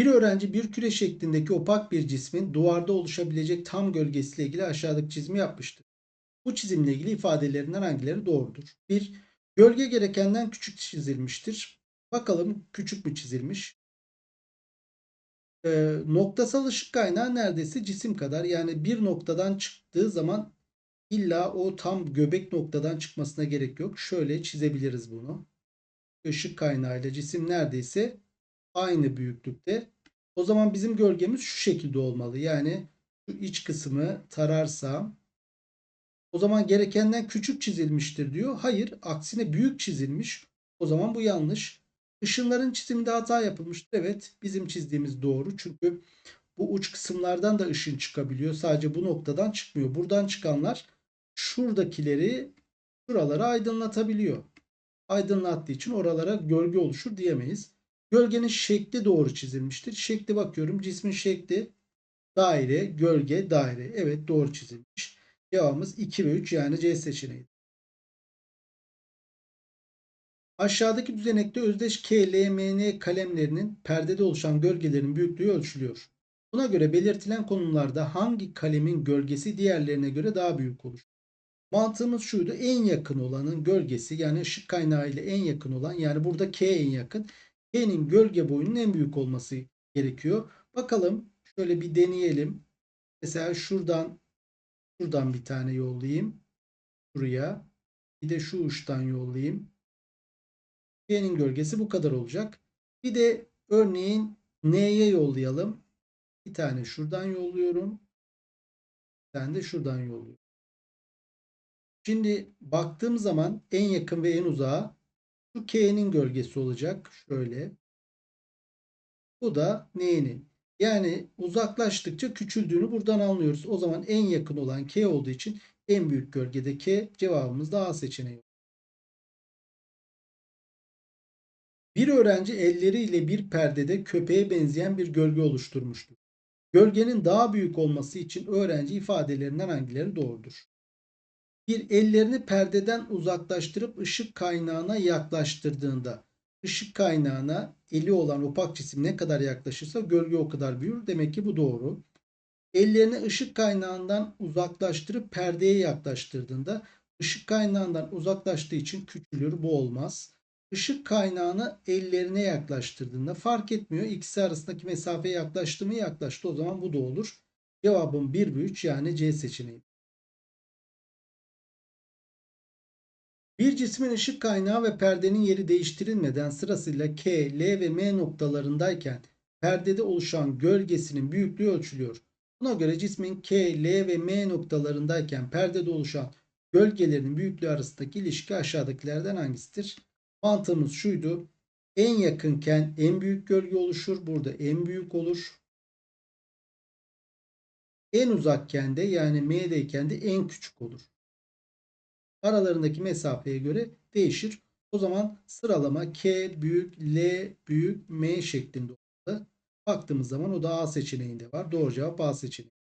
Bir öğrenci bir küre şeklindeki opak bir cismin duvarda oluşabilecek tam gölgesiyle ilgili aşağıdaki çizimi yapmıştır. Bu çizimle ilgili ifadelerinden hangileri doğrudur? 1. Gölge gerekenden küçük çizilmiştir. Bakalım küçük mü çizilmiş? Ee, noktasal ışık kaynağı neredeyse cisim kadar. Yani bir noktadan çıktığı zaman illa o tam göbek noktadan çıkmasına gerek yok. Şöyle çizebiliriz bunu. Işık kaynağı ile cisim neredeyse aynı büyüklükte. O zaman bizim gölgemiz şu şekilde olmalı. Yani şu iç kısmı tararsam o zaman gerekenden küçük çizilmiştir diyor. Hayır, aksine büyük çizilmiş. O zaman bu yanlış. Işınların çiziminde hata yapılmıştır. Evet, bizim çizdiğimiz doğru. Çünkü bu uç kısımlardan da ışın çıkabiliyor. Sadece bu noktadan çıkmıyor. Buradan çıkanlar şuradakileri şuraları aydınlatabiliyor. Aydınlattığı için oralara gölge oluşur diyemeyiz. Gölgenin şekli doğru çizilmiştir. Şekli bakıyorum. Cismin şekli daire, gölge, daire. Evet doğru çizilmiş. Cevabımız 2 ve 3 yani C seçeneği. Aşağıdaki düzenekte özdeş K, L, M, N kalemlerinin perdede oluşan gölgelerin büyüklüğü ölçülüyor. Buna göre belirtilen konumlarda hangi kalemin gölgesi diğerlerine göre daha büyük olur? Mantığımız şuydu. En yakın olanın gölgesi yani ışık kaynağı ile en yakın olan yani burada K en yakın. K'nin gölge boyunun en büyük olması gerekiyor. Bakalım şöyle bir deneyelim. Mesela şuradan şuradan bir tane yollayayım. Şuraya. Bir de şu uçtan yollayayım. K'nin gölgesi bu kadar olacak. Bir de örneğin N'ye yollayalım. Bir tane şuradan yolluyorum. Bir tane de şuradan yolluyorum. Şimdi baktığım zaman en yakın ve en uzağa şu K'nin gölgesi olacak. Şöyle. Bu da N'nin. Yani uzaklaştıkça küçüldüğünü buradan anlıyoruz. O zaman en yakın olan K olduğu için en büyük gölgede K cevabımız da A seçeneği. Bir öğrenci elleriyle bir perdede köpeğe benzeyen bir gölge oluşturmuştur. Gölgenin daha büyük olması için öğrenci ifadelerinden hangileri doğrudur? Bir ellerini perdeden uzaklaştırıp ışık kaynağına yaklaştırdığında ışık kaynağına eli olan opak cisim ne kadar yaklaşırsa gölge o kadar büyür. Demek ki bu doğru. Ellerini ışık kaynağından uzaklaştırıp perdeye yaklaştırdığında ışık kaynağından uzaklaştığı için küçülür. Bu olmaz. Işık kaynağını ellerine yaklaştırdığında fark etmiyor. İkisi arasındaki mesafeye yaklaştı mı yaklaştı. O zaman bu da olur. Cevabım 1 ve 3 yani C seçeneği. Bir cismin ışık kaynağı ve perdenin yeri değiştirilmeden sırasıyla K, L ve M noktalarındayken perdede oluşan gölgesinin büyüklüğü ölçülüyor. Buna göre cismin K, L ve M noktalarındayken perdede oluşan gölgelerin büyüklüğü arasındaki ilişki aşağıdakilerden hangisidir? Mantığımız şuydu. En yakınken en büyük gölge oluşur. Burada en büyük olur. En uzakken de yani M'deyken de en küçük olur aralarındaki mesafeye göre değişir. O zaman sıralama K büyük, L büyük, M şeklinde olmalı. Baktığımız zaman o da A seçeneğinde var. Doğru cevap A seçeneği.